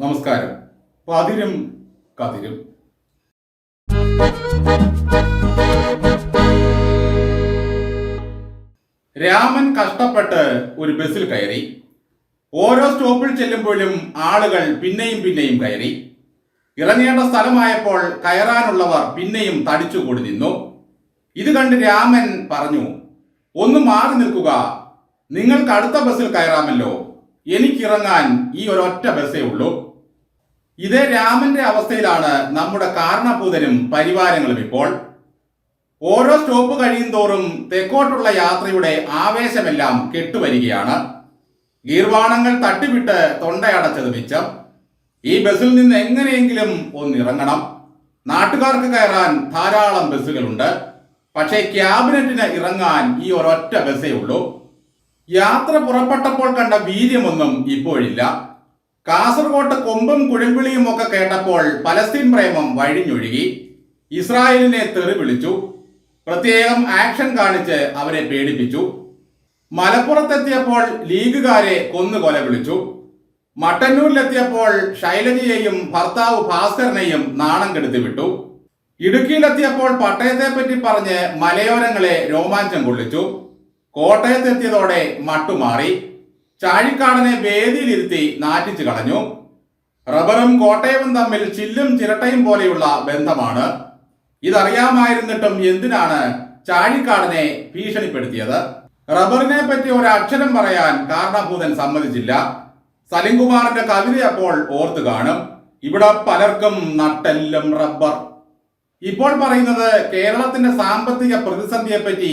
നമസ്കാരം. പതിരും കതിരും. രാമൻ കഷ്ടപ്പെട്ട് ഒരു ബസ്സിൽ കയറി. ഓരോ സ്റ്റോപ്പിൽ ചെല്ലുമ്പോഴും ആളുകൾ പിന്നെയും പിന്നെയും കയറി. ഇറങ്ങേണ്ട സ്ഥലമായപ്പോൾ കയറാനുള്ളവർ പിന്നെയും തടിച്ചുകൂടി നിന്നു. ഇത് കണ്ട് രാമൻ പറഞ്ഞു ഒന്ന് മാറി നിൽക്കുക. നിങ്ങൾക്ക് അടുത്ത ബസ്സിൽ കയറാമല്ലോ. എനിക്കിറങ്ങാൻ ഈ ഒരൊറ്റ ബസ്സേ ഉള്ളൂ. ഇതേ രാമന്റെ അവസ്ഥയിലാണ് നമ്മുടെ കാരണഭൂതനും പരിവാരങ്ങളും ഇപ്പോൾ. ഓരോ സ്റ്റോപ്പ് കഴിയും തോറും തെക്കോട്ടുള്ള യാത്രയുടെ ആവേശമെല്ലാം കെട്ടുവരികയാണ്. ഗീർവാണങ്ങൾ തട്ടിവിട്ട് തൊണ്ടയടച്ചത് മിച്ചം. ഈ ബസ്സിൽ നിന്ന് എങ്ങനെയെങ്കിലും ഒന്നിറങ്ങണം. നാട്ടുകാർക്ക് കയറാൻ ധാരാളം ബസ്സുകളുണ്ട്. പക്ഷേ ക്യാബിനറ്റിന് ഇറങ്ങാൻ ഈ ഒരൊറ്റ ബസ്സേ ഉള്ളൂ. യാത്ര പുറപ്പെട്ടപ്പോൾ കണ്ട വീര്യമൊന്നും ഇപ്പോഴില്ല. കാസർഗോട്ട് കൊമ്പും കുഴമ്പിളിയും ഒക്കെ കേട്ടപ്പോൾ പലസ്തീൻ പ്രേമം വഴിഞ്ഞൊഴുകി. ഇസ്രായേലിനെ തെറി വിളിച്ചു പ്രത്യേകം ആക്ഷൻ കാണിച്ച് അവരെ പേടിപ്പിച്ചു. മലപ്പുറത്തെത്തിയപ്പോൾ ലീഗുകാരെ കൊന്നു കൊല വിളിച്ചു. മട്ടന്നൂരിലെത്തിയപ്പോൾ ശൈലജയെയും ഭർത്താവ് ഭാസ്കരനെയും നാണം കെടുത്തി വിട്ടു. ഇടുക്കിയിലെത്തിയപ്പോൾ പട്ടയത്തെ പറ്റി പറഞ്ഞ് മലയോരങ്ങളെ രോമാഞ്ചം കൊള്ളിച്ചു. കോട്ടയത്തെത്തിയതോടെ മട്ടുമാറി. ചാഴിക്കാടനെ വേദിയിലിരുത്തി നാറ്റിച്ചു കളഞ്ഞു. റബ്ബറും കോട്ടയവും തമ്മിൽ ചില്ലും ചിരട്ടയും പോലെയുള്ള ബന്ധമാണ്. ഇതറിയാമായിരുന്നിട്ടും എന്തിനാണ് ചാഴിക്കാടനെ ഭീഷണിപ്പെടുത്തിയത്? റബ്ബറിനെ പറ്റി ഒരു അക്ഷരം പറയാൻ കാരണഭൂതൻ സമ്മതിച്ചില്ല. സലിംകുമാറിന്റെ കവിത അപ്പോൾ ഓർത്തു കാണും. ഇവിടെ പലർക്കും നട്ടെല്ലും റബ്ബർ. ഇപ്പോൾ പറയുന്നത് കേരളത്തിന്റെ സാമ്പത്തിക പ്രതിസന്ധിയെപ്പറ്റി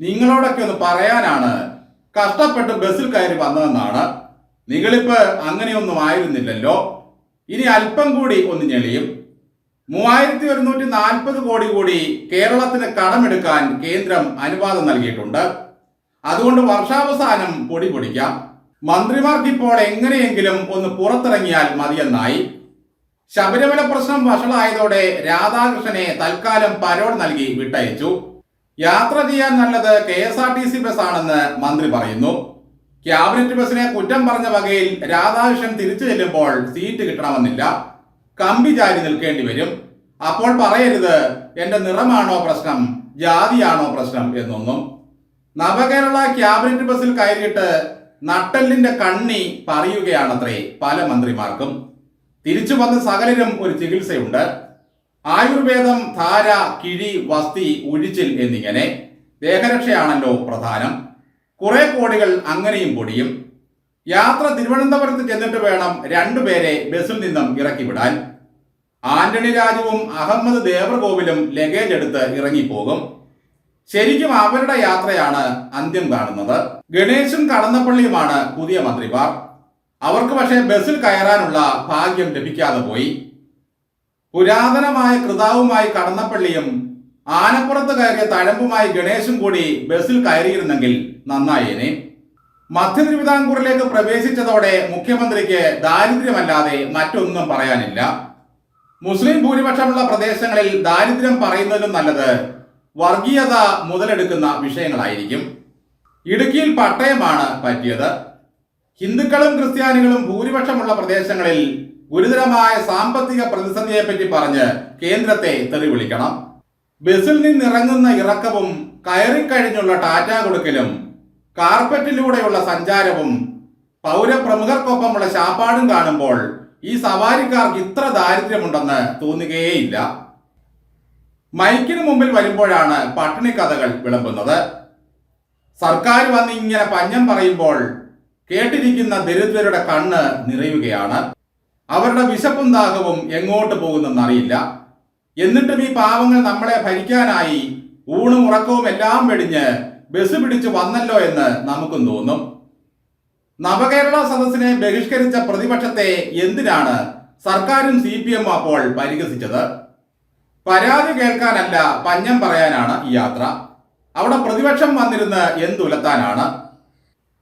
നിങ്ങളോടൊക്കെ ഒന്ന് പറയാനാണ് കഷ്ടപ്പെട്ട് ബസ്സിൽ കയറി വന്നതെന്നാണ്. നിങ്ങളിപ്പ് അങ്ങനെയൊന്നും ആയിരുന്നില്ലല്ലോ. ഇനി അല്പം കൂടി ഒന്ന് ഞെളിയും. മൂവായിരത്തി ഒരുന്നൂറ്റി നാൽപ്പത് കോടി കൂടി കേരളത്തിന് കടമെടുക്കാൻ കേന്ദ്രം അനുവാദം നൽകിയിട്ടുണ്ട്. അതുകൊണ്ട് വർഷാവസാനം പൊടി പൊടിക്കാം. മന്ത്രിമാർക്ക് ഇപ്പോൾ എങ്ങനെയെങ്കിലും ഒന്ന് പുറത്തിറങ്ങിയാൽ മതിയെന്നായി. ശബരിമല പ്രശ്നം വഷളായതോടെ രാധാകൃഷ്ണനെ തൽക്കാലം പരോൾ നൽകി വിട്ടയച്ചു. യാത്ര ചെയ്യാൻ നല്ലത് K S R T C bus ആണെന്ന് മന്ത്രി പറയുന്നു. ക്യാബിനറ്റ് ബസ്സിനെ കുറ്റം പറഞ്ഞ വകയിൽ രാധാകൃഷ്ണൻ തിരിച്ചു ചെല്ലുമ്പോൾ സീറ്റ് കിട്ടണമെന്നില്ല. കമ്പി ചാരി നിൽക്കേണ്ടി വരും. അപ്പോൾ പറയരുത് എന്റെ നിറമാണോ പ്രശ്നം? ജാതിയാണോ പ്രശ്നം? എന്നൊന്നും. നവകേരള ക്യാബിനറ്റ് ബസ്സിൽ കയറിയിട്ട് നട്ടലിന്റെ കണ്ണി പറയുകയാണത്രേ പല മന്ത്രിമാർക്കും. തിരിച്ചു വന്ന സകലരും ഒരു ചികിത്സയുണ്ട്. ആയുർവേദം ധാര കിഴി വസ്തി ഉഴിച്ചിൽ എന്നിങ്ങനെ ദേഹരക്ഷയാണല്ലോ പ്രധാനം. കുറെ കോടികൾ അങ്ങനെയും പൊടിയും. യാത്ര തിരുവനന്തപുരത്ത് ചെന്നിട്ട് വേണം രണ്ടുപേരെ ബസ്സിൽ നിന്നും ഇറക്കി വിടാൻ. ആന്റണി രാജുവും അഹമ്മദ് ദേവർകോവിലും ലഗേജ് എടുത്ത് ഇറങ്ങിപ്പോകും. ശരിക്കും അവരുടെ യാത്രയാണ് അന്ത്യം കാണുന്നത്. ഗണേശും കടന്നപ്പള്ളിയുമാണ് പുതിയ മന്ത്രിമാർ. അവർക്ക് പക്ഷേ ബസ്സിൽ കയറാനുള്ള ഭാഗ്യം ലഭിക്കാതെ പോയി. പുരാതനമായ കൃതാവുമായി കടന്നപ്പള്ളിയും ആനപ്പുറത്ത് കയറിയ തഴമ്പുമായി ഗണേശും കൂടി ബസ്സിൽ കയറിയിരുന്നെങ്കിൽ നന്നായേനെ. മധ്യ തിരുവിതാംകൂറിലേക്ക് പ്രവേശിച്ചതോടെ മുഖ്യമന്ത്രിക്ക് ദാരിദ്ര്യമല്ലാതെ മറ്റൊന്നും പറയാനില്ല. മുസ്ലിം ഭൂരിപക്ഷമുള്ള പ്രദേശങ്ങളിൽ ദാരിദ്ര്യം പറയുന്നതിലും നല്ലത് വർഗീയത മുതലെടുക്കുന്ന വിഷയങ്ങളായിരിക്കും. ഇടുക്കിയിൽ പട്ടയമാണ് പറ്റിയത്. ഹിന്ദുക്കളും ക്രിസ്ത്യാനികളും ഭൂരിപക്ഷമുള്ള പ്രദേശങ്ങളിൽ ഗുരുതരമായ സാമ്പത്തിക പ്രതിസന്ധിയെ പറ്റി പറഞ്ഞ് കേന്ദ്രത്തെ തെറി വിളിക്കണം നിന്നിറങ്ങുന്ന ഇറക്കവും കയറിക്കഴിഞ്ഞുള്ള ടാറ്റ കൊടുക്കലും കാർപ്പറ്റിലൂടെയുള്ള സഞ്ചാരവും പൗരപ്രമുഖർക്കൊപ്പമുള്ള ശാപ്പാടും കാണുമ്പോൾ ഈ സവാരിക്കാർക്ക് ഇത്ര ദാരിദ്ര്യമുണ്ടെന്ന് തോന്നുകയേയില്ല. മൈക്കിന് മുമ്പിൽ വരുമ്പോഴാണ് പട്ടിണി കഥകൾ വിളമ്പുന്നത്. സർക്കാർ വന്ന് ഇങ്ങനെ പഞ്ഞം പറയുമ്പോൾ കേട്ടിരിക്കുന്ന ദരിദ്രരുടെ കണ്ണ് നിറയുകയാണ്. അവരുടെ വിശപ്പും ദാഹവും എങ്ങോട്ട് പോകുന്നെന്നറിയില്ല. എന്നിട്ടും ഈ പാവങ്ങൾ നമ്മളെ ഭരിക്കാനായി ഊണും ഉറക്കവും എല്ലാം വെടിഞ്ഞ് ബസ് പിടിച്ച് വന്നല്ലോ എന്ന് നമുക്കും തോന്നും. നവകേരള സദസ്സിനെ ബഹിഷ്കരിച്ച പ്രതിപക്ഷത്തെ എന്തിനാണ് സർക്കാരും സി പി എമ്മും അപ്പോൾ പരിഹസിച്ചത്? പരാതി കേൾക്കാനല്ല പഞ്ഞം പറയാനാണ് ഈ യാത്ര. അവിടെ പ്രതിപക്ഷം വന്നിരുന്ന് എന്തുലത്താനാണ്?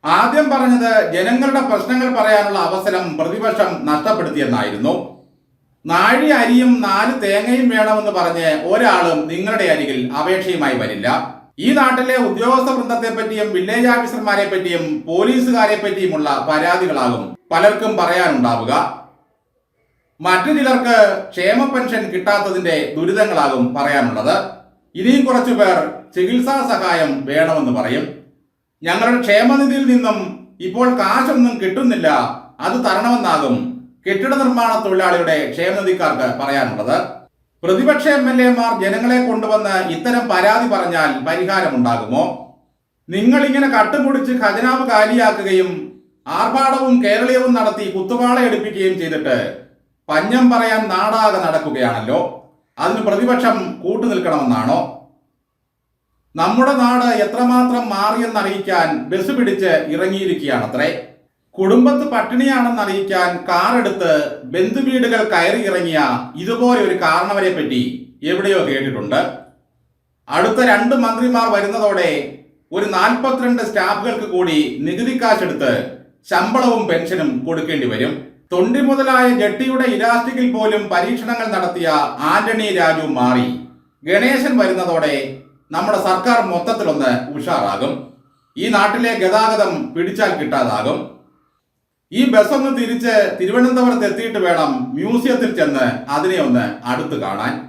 ആദ്യം പറഞ്ഞത് ജനങ്ങളുടെ പ്രശ്നങ്ങൾ പറയാനുള്ള അവസരം പ്രതിപക്ഷം നഷ്ടപ്പെടുത്തിയെന്നായിരുന്നു. നാഴി അരിയും നാല് തേങ്ങയും വേണമെന്ന് പറഞ്ഞ് ഒരാളും നിങ്ങളുടെ അരികിൽ അപേക്ഷയുമായി വരില്ല. ഈ നാട്ടിലെ ഉദ്യോഗസ്ഥ വൃന്ദത്തെ പറ്റിയും വില്ലേജ് ഓഫീസർമാരെ പറ്റിയും പോലീസുകാരെ പറ്റിയുമുള്ള പരാതികളാകും പലർക്കും പറയാനുണ്ടാവുക. മറ്റു ചിലർക്ക് ക്ഷേമ പെൻഷൻ കിട്ടാത്തതിന്റെ ദുരിതങ്ങളാകും പറയാനുള്ളത്. ഇനിയും കുറച്ചു പേർ ചികിത്സാ സഹായം വേണമെന്ന് പറയും. ഞങ്ങളുടെ ക്ഷേമനിധിയിൽ നിന്നും ഇപ്പോൾ കാശൊന്നും കിട്ടുന്നില്ല. അത് തരണമെന്നാകും. കെട്ടിട നിർമ്മാണ തൊഴിലാളിയുടെ ക്ഷേമനിധിക്കാർക്ക് പറയാനുള്ളത്. പ്രതിപക്ഷ എം എൽ എമാർ ജനങ്ങളെ കൊണ്ടുവന്ന് ഇത്തരം പരാതി പറഞ്ഞാൽ പരിഹാരമുണ്ടാകുമോ? നിങ്ങൾ ഇങ്ങനെ കട്ടുമുടിച്ച് ഖജനാവ് കാലിയാക്കുകയും ആർഭാടവും കേരളീയവും നടത്തി കുത്തുപാള എടുപ്പിക്കുകയും ചെയ്തിട്ട് പഞ്ഞം പറയാൻ നാടാകെ നടക്കുകയാണല്ലോ. അതിന് പ്രതിപക്ഷം കൂട്ടുനിൽക്കണമെന്നാണോ? നമ്മുടെ നാട് എത്രമാത്രം മാറിയെന്ന് അറിയിക്കാൻ ബസ് പിടിച്ച് ഇറങ്ങിയിരിക്കുകയാണ് അത്രേ കുടുംബത്ത് പട്ടിണിയാണെന്ന് അറിയിക്കാൻ കാറെടുത്ത് ബന്ധുവീടുകൾ കയറി ഇറങ്ങിയ ഇതുപോലെ ഒരു കാരണവരെ പറ്റി എവിടെയോ കേട്ടിട്ടുണ്ട്. അടുത്ത രണ്ട് മന്ത്രിമാർ വരുന്നതോടെ ഒരു നാൽപ്പത്തിരണ്ട് സ്റ്റാഫുകൾക്ക് കൂടി നികുതി കാശെടുത്ത് ശമ്പളവും പെൻഷനും കൊടുക്കേണ്ടി വരും. തൊണ്ടി മുതലായ ജട്ടിയുടെ ഇലാസ്റ്റിക്കിൽ പോലും പരീക്ഷണങ്ങൾ നടത്തിയ ആന്റണി രാജു മാറി. ഗണേശൻ വരുന്നതോടെ നമ്മുടെ സർക്കാർ മൊത്തത്തിലൊന്ന് ഉഷാറാകും. ഈ നാട്ടിലെ ഗതാഗതം പിടിച്ചാൽ കിട്ടാതാകും. ഈ ബസ് ഒന്ന് തിരിച്ച് തിരുവനന്തപുരത്ത് എത്തിയിട്ട് വേണം മ്യൂസിയത്തിൽ ചെന്ന് അതിനെ ഒന്ന് അടുത്ത് കാണാൻ.